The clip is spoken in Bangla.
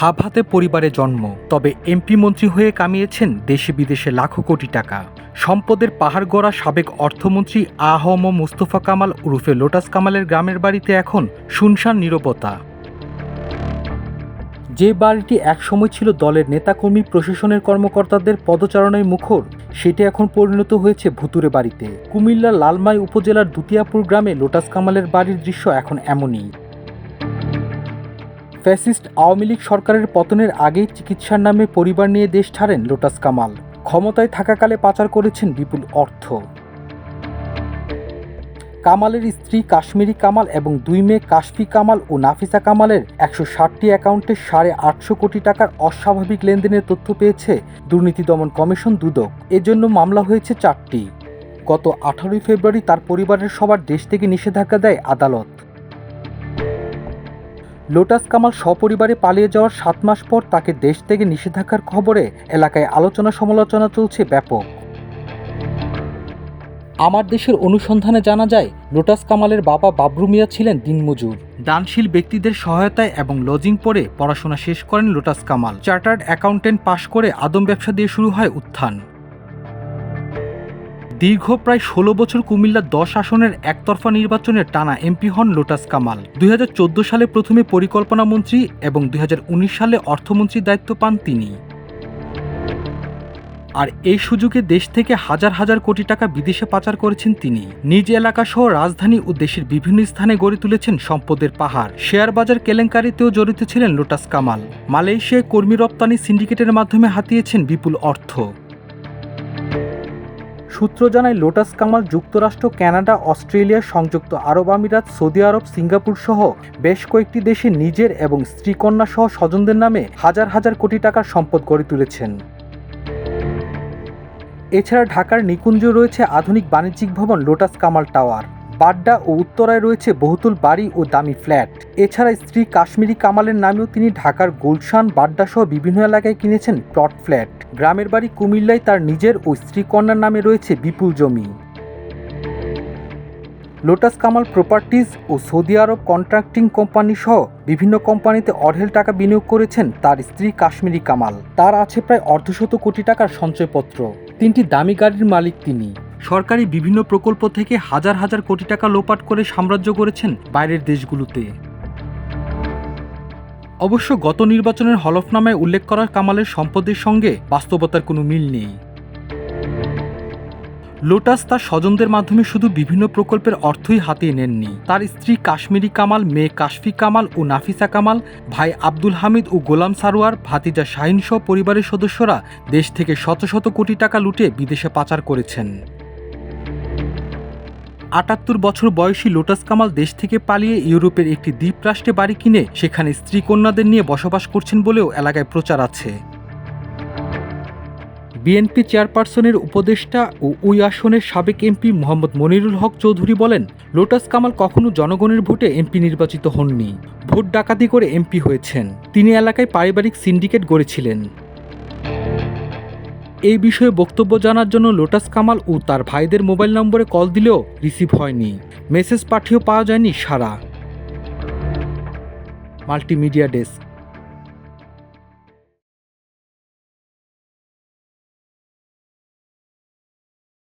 হাব হাতে পরিবারে জন্ম, তবে এমপি মন্ত্রী হয়ে কামিয়েছেন দেশে বিদেশে লাখো কোটি টাকা। সম্পদের পাহাড় গড়া সাবেক অর্থমন্ত্রী আহম মুস্তফা কামাল উরুফে লোটাস কামালের গ্রামের বাড়িতে এখন শুনশান নিরবতা। যে বাড়িটি একসময় ছিল দলের নেতাকর্মী প্রশাসনের কর্মকর্তাদের পদচারণায় মুখর, সেটি এখন পরিণত হয়েছে ভুতুরে বাড়িতে। কুমিল্লার লালমাই উপজেলার দুতিয়াপুর গ্রামে লোটাস কামালের বাড়ির দৃশ্য এখন এমনই। ফ্যাসিস্ট আওয়ামী লীগ সরকারের পতনের আগেই চিকিৎসার নামে পরিবার নিয়ে দেশ ছাড়েন লোটাস কামাল। ক্ষমতায় থাকাকালে পাচার করেছেন বিপুল অর্থ। কামালের স্ত্রী কাশ্মীরি কামাল এবং দুই মেয়ে কাশফি কামাল ও নাফিসা কামালের একশো ষাটটি অ্যাকাউন্টে সাড়ে আটশো কোটি টাকার অস্বাভাবিক লেনদেনের তথ্য পেয়েছে দুর্নীতি দমন কমিশন দুদক। এজন্য মামলা হয়েছে চারটি। গত আঠারোই ফেব্রুয়ারি তার পরিবারের সবার দেশ থেকে নিষেধাজ্ঞা দেয় আদালত। লোটাস কামাল সপরিবারে পালিয়ে যাওয়ার সাত মাস পর তাকে দেশ থেকে নিষেধাজ্ঞার খবরে এলাকায় আলোচনা সমালোচনা চলছে ব্যাপক। আমার দেশের অনুসন্ধানে জানা যায়, লোটাস কামালের বাবা বাবরু মিয়া ছিলেন দিনমজুর। দানশীল ব্যক্তিদের সহায়তায় এবং লজিং পরে পড়াশোনা শেষ করেন লোটাস কামাল। চার্টার্ড অ্যাকাউন্টেন্ট পাশ করে আদম ব্যবসা দিয়ে শুরু হয় উত্থান। দীর্ঘ প্রায় ষোলো বছর কুমিল্লা দশ আসনের একতরফা নির্বাচনের টানা এমপি হন লোটাস কামাল। দুই হাজার চোদ্দ সালে প্রথমে পরিকল্পনা মন্ত্রী এবং দুই হাজার উনিশ সালে অর্থমন্ত্রীর দায়িত্ব পান তিনি। আর এই সুযোগে দেশ থেকে হাজার হাজার কোটি টাকা বিদেশে পাচার করেছেন তিনি। নিজ এলাকা সহ রাজধানী ও দেশের বিভিন্ন স্থানে গড়ে তুলেছেন সম্পদের পাহাড়। শেয়ার বাজার কেলেঙ্কারিতেও জড়িত ছিলেন লোটাস কামাল। মালয়েশিয়ায় কর্মী রপ্তানি সিন্ডিকেটের মাধ্যমে হাতিয়েছেন বিপুল অর্থ। সূত্র জানায় লোটাস কামাল যুক্তরাষ্ট্র, কানাডা, অস্ট্রেলিয়া, সংযুক্ত আরব আমিরাত, সৌদি আরব, সিঙ্গাপুর সহ বেশ কয়েকটি দেশে নিজের এবং স্ত্রীকন্যা সহ স্বজনদের নামে হাজার হাজার কোটি টাকার সম্পদ গড়ে তুলেছেন। এছাড়া ঢাকার নিকুঞ্জ রয়েছে আধুনিক বাণিজ্যিক ভবন লোটাস কামাল টাওয়ার। বাড্ডা ও উত্তরায় রয়েছে বহুতল বাড়ি ও দামি ফ্ল্যাট। এছাড়া স্ত্রী কাশ্মীরি কামালের নামেও তিনি ঢাকার গুলশান বাড্ডা সহ বিভিন্ন এলাকায় কিনেছেন প্লট ফ্ল্যাট। গ্রামের বাড়ি কুমিল্লায় তার নিজের ও স্ত্রী কন্যার নামে রয়েছে বিপুল জমি। লোটাস কামাল প্রপার্টিজ ও সৌদি আরব কন্ট্রাক্টিং কোম্পানি সহ বিভিন্ন কোম্পানিতে অঢেল টাকা বিনিয়োগ করেছেন তার স্ত্রী কাশ্মীরি কামাল। তার আছে প্রায় অর্ধশত কোটি টাকার সঞ্চয়পত্র। তিনটি দামি গাড়ির মালিক তিনি। সরকারি বিভিন্ন প্রকল্প থেকে হাজার হাজার কোটি টাকা লোপাট করে সাম্রাজ্য করেছেন বাইরের দেশগুলোতে। অবশ্য গত নির্বাচনের হলফনামায় উল্লেখ করা কামালের সম্পদের সঙ্গে বাস্তবতার কোনো মিল নেই। লোটাস তার স্বজনদের মাধ্যমে শুধু বিভিন্ন প্রকল্পের অর্থই হাতিয়ে নেননি। তার স্ত্রী কাশ্মীরি কামাল, মেয়ে কাশফি কামাল ও নাফিসা কামাল, ভাই আব্দুল হামিদ ও গোলাম সারোয়ার, ভাতিজা শাহিন সহ পরিবারের সদস্যরা দেশ থেকে শত শত কোটি টাকা লুটে বিদেশে পাচার করেছেন। আটাত্তর বছর বয়সী লোটাস কামাল দেশ থেকে পালিয়ে ইউরোপের একটি দ্বীপরাষ্ট্রে বাড়ি কিনে সেখানে স্ত্রী কন্যাদের নিয়ে বসবাস করছেন বলেও এলাকায় প্রচার আছে। বিএনপি চেয়ারপারসনের উপদেষ্টা ও ওই আসনের সাবেক এমপি মোহাম্মদ মনিরুল হক চৌধুরী বলেন, লোটাস কামাল কখনো জনগণের ভোটে এমপি নির্বাচিত হননি। ভোট ডাকাতি করে এমপি হয়েছেন। তিনি এলাকায় পারিবারিক সিন্ডিকেট গড়েছিলেন। এই বিষয়ে বক্তব্য জানার জন্য লোটাস কামাল ও তার ভাইদের মোবাইল নম্বরে কল দিলেও রিসিভ হয়নি। মেসেজ পাঠিয়েও পাওয়া যায়নি সারা। Multimedia desk.